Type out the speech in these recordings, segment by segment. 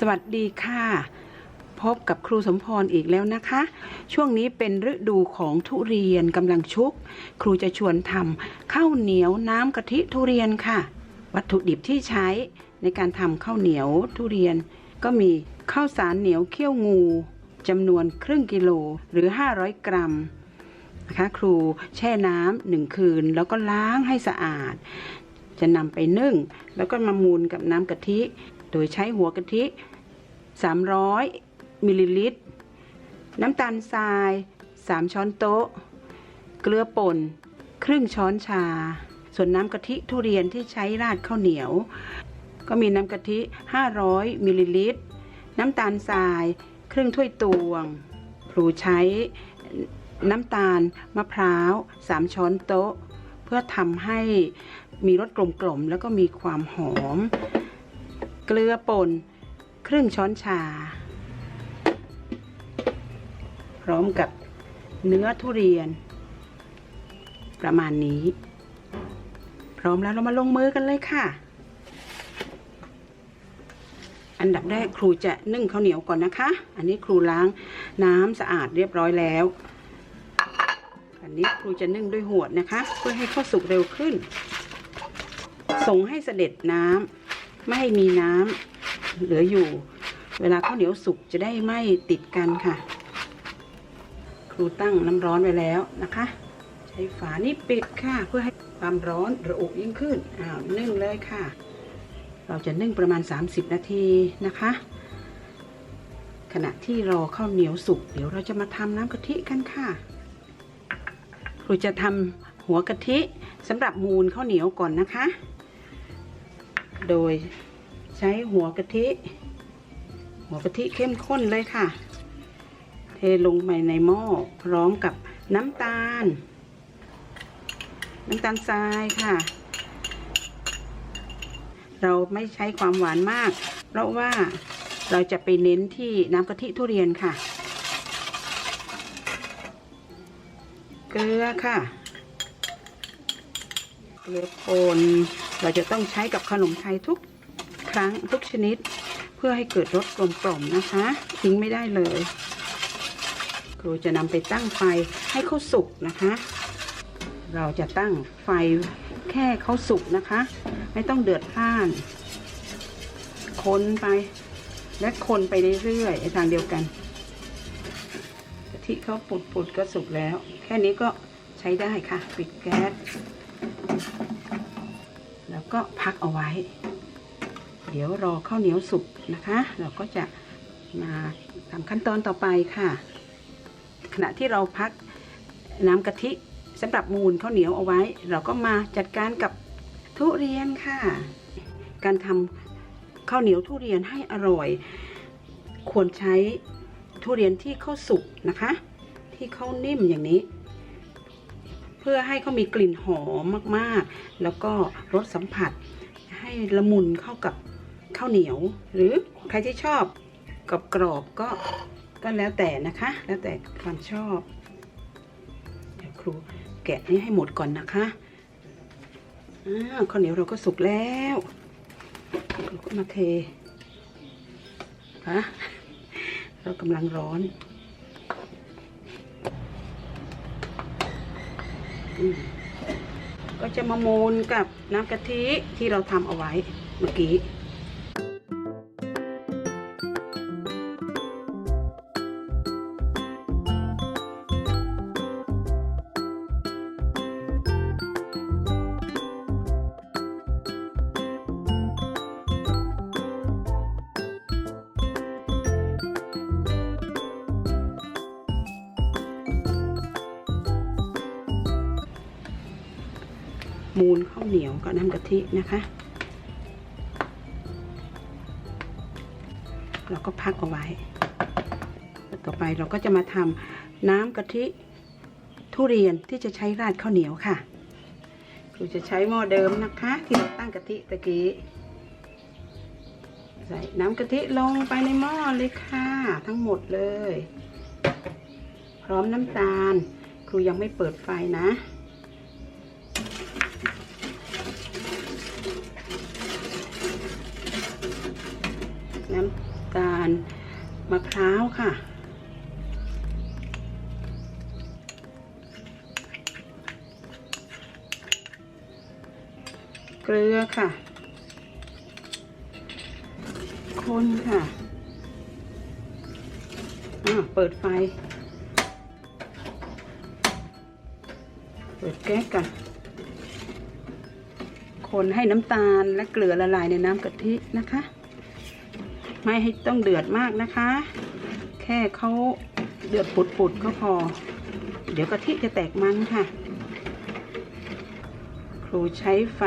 สวัสดีค่ะ พบกับครูสมพรอีกแล้วนะคะ ช่วงนี้เป็นฤดูของทุเรียนกำลังชุก ครูจะชวนทำข้าวเหนียวน้ำกะทิทุเรียนค่ะ วัตถุดิบที่ใช้ในการทำข้าวเหนียวทุเรียน ก็มีข้าวสารเหนียวเคี่ยวงูจำนวนครึ่งกิโลหรือ 500 กรัมนะคะครูแช่น้ำหนึ่งคืน แล้วก็ล้างให้สะอาด จะนำไปนึ่ง แล้วก็มามูลกับน้ำกะทิ ดยใช้หัวกะทิ 300มิลลิลิตร น้ำตาลทราย 3 ช้อนโต๊ะ เกลือป่น ครึ่งช้อนชา ส่วนน้ำกะทิทุเรียนที่ใช้ราดข้าวเหนียว ก็มีน้ำกะทิ 500มิลลิลิตร น้ำตาลทราย ครึ่งถ้วยตวงครูใช้น้ำตาลมะพร้าว 3 ช้อนโต๊ะ เพื่อทำให้มีรสกลมๆ แล้วก็มีความหอม เกลือป่นครึ่งช้อนชา พร้อมกับเนื้อทุเรียน ประมาณนี้ พร้อมแล้วเรามาลงมือกันเลยค่ะ อันดับแรกครูจะนึ่งข้าวเหนียวก่อนนะคะ อันนี้ครูล้างน้ำสะอาดเรียบร้อยแล้ว อันนี้ครูจะนึ่งด้วยหวดนะคะ เพื่อให้ข้าวสุกเร็วขึ้น ส่งให้เสด็จน้ำ ไม่ให้มีน้ำเหลืออยู่ เวลาข้าวเหนียวสุกจะได้ไม่ติดกันค่ะ ครูตั้งน้ำร้อนไว้แล้วนะคะ ใช้ฝานี่ปิดค่ะ เพื่อให้ความร้อนระอุยิ่งขึ้นอ้าวนึ่งเลยค่ะ เราจะนึ่งประมาณ 30 นาทีนะคะ ขณะที่รอข้าวเหนียวสุกเดี๋ยวเราจะมาทำน้ำกะทิกันค่ะครูจะทำหัวกะทิสำหรับมูลข้าวเหนียวก่อนนะคะ โดยใช้หัวกะทิ หัวกะทิเข้มข้นเลยค่ะ เทลงไปในหม้อพร้อมกับน้ำตาล น้ำตาลทรายค่ะ เราไม่ใช้ความหวานมาก เพราะว่าเราจะไปเน้นที่น้ำกะทิทุเรียนค่ะ เกลือค่ะ เกลือป่นเราจะต้องใช้กับขนมไทยทุกครั้งทุกชนิด เพื่อให้เกิดรสกลมกล่อมนะคะ ทิ้งไม่ได้เลย ครูจะนำไปตั้งไฟให้เขาสุกนะคะ เราจะตั้งไฟแค่เขาสุกนะคะ ไม่ต้องเดือดพล่าน คนไปและคนไปเรื่อยๆในทางเดียวกันกะทิเขาปุดๆก็สุกแล้ว แค่นี้ก็ใช้ได้ค่ะ ปิดแก๊ส แล้วก็พักเอาไว้ เดี๋ยวรอข้าวเหนียวสุกนะคะ เราก็จะมาทำขั้นตอนต่อไปค่ะ ขณะที่เราพักน้ำกะทิสำหรับมูลข้าวเหนียวเอาไว้ เราก็มาจัดการกับทุเรียนค่ะ การทำข้าวเหนียวทุเรียนให้อร่อย ควรใช้ทุเรียนที่เข้าสุกนะคะ ที่เข้านิ่มอย่างนี้ พื่อให้เขามีกลิ่นหอมมากๆ แล้วก็รสสัมผัส ให้ละมุนเข้ากับข้าวเหนียว หรือใครที่ชอบกับกรอบก็ก็แล้วแต่นะคะ แล้วแต่ความชอบเดี๋ยวครูแกะนี้ให้หมดก่อนนะคะข้าวเหนียวเราก็สุกแล้วเราก็มาเทฮะเรากำลังร้อน ก็จะมามูนกับน้ำกะทิที่เราทำเอาไว้เมื่อกี้ มูนข้าวเหนียวกับน้ำกะทินะคะเราก็พักเอาไว้ ต่อไปเราก็จะมาทำน้ำกะทิทุเรียนที่จะใช้ราดข้าวเหนียวค่ะครูจะใช้หม้อเดิมนะคะ ที่เราตั้งกะทิตะกี้ ใส่น้ำกะทิลงไปในหม้อเลยค่ะ ทั้งหมดเลย พร้อมน้ำตาล ครูยังไม่เปิดไฟนะ น้ำตาลมะพร้าวค่ะ เกลือค่ะ คนค่ะอ่าเปิดไฟ เปิดแก๊สกันคนให้น้ำตาลและเกลือละลายในน้ำกะทินะคะ ไม่ให้ต้องเดือดมากนะคะ แค่เขาเดือดปุดๆก็พอ เดี๋ยวกะทิจะแตกมันค่ะ ครูใช้ไฟ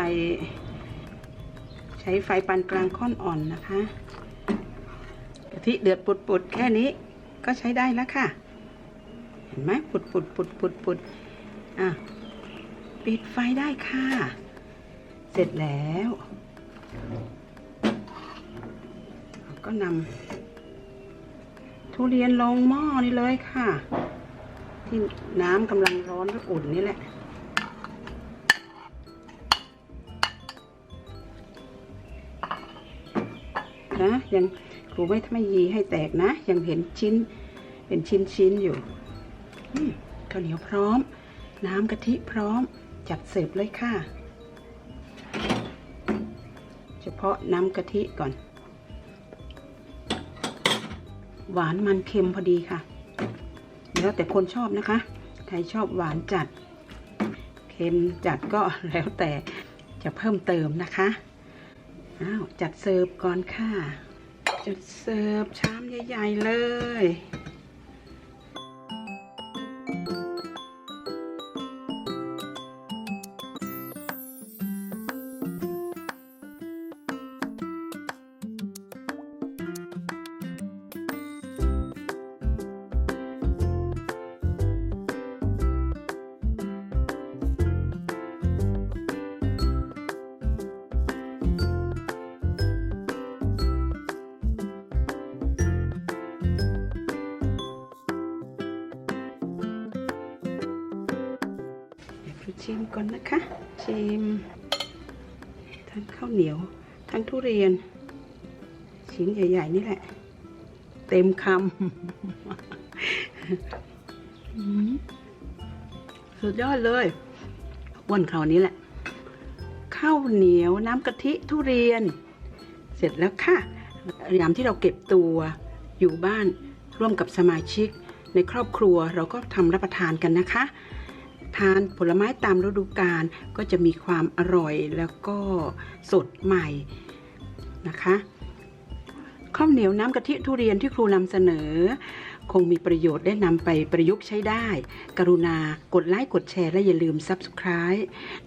ใช้ไฟปานกลางค่อนอ่อนนะคะกะทิเดือดปุดๆแค่นี้ก็ใช้ได้แล้วค่ะ เห็นไหมปุดปุดปุดปุดปุดอะปิดไฟได้ค่ะ เสร็จแล้ว ก็นำทุเรียนลงหม้อนี่เลยค่ะ ที่น้ำกำลังร้อนและอุ่นนี่แหละนะยังครูไม่ไม่ยีให้แตกนะ ยังเห็นชิ้นเป็นชิ้นชิ้นๆอยู่ข้าวเหนียวพร้อม น้ำกะทิพร้อม จัดเสิร์ฟเลยค่ะ เฉพาะน้ำกะทิก่อน หวานมันเค็มพอดีค่ะ แล้วแต่คนชอบนะคะ ใครชอบหวานจัด เค็มจัดก็แล้วแต่จะเพิ่มเติมนะคะอ้าวจัดเสิร์ฟก่อนค่ะ จัดเสิร์ฟชามใหญ่ ๆ เลย ชิมก่อนนะคะ ชิมทั้งข้าวเหนียว ทั้งทุเรียน ชิ้นใหญ่ ๆ นี่แหละ เต็มคำสุดยอดเลยอ้วนคราวนี้แหละ ข้าวเหนียวน้ำกะทิทุเรียน เสร็จแล้วค่ะยามที่เราเก็บตัวอยู่บ้านร่วมกับสมาชิกในครอบครัวเราก็ทำรับประทานกันนะคะ ทานผลไม้ตามฤดูกาลก็จะมีความอร่อยแล้วก็สดใหม่นะคะข้าวเหนียวน้ำกะทิทุเรียนที่ครูนำเสนอ คงมีประโยชน์ได้นำไปประยุกต์ใช้ได้ กรุณากดไลค์กดแชร์และอย่าลืม Subscribe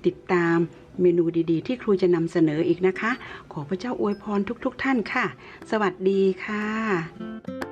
ติดตามเมนูดีๆ ที่ครูจะนำเสนออีกนะคะ ขอพระเจ้าอวยพรทุกๆทท่านค่ะ สวัสดีค่ะ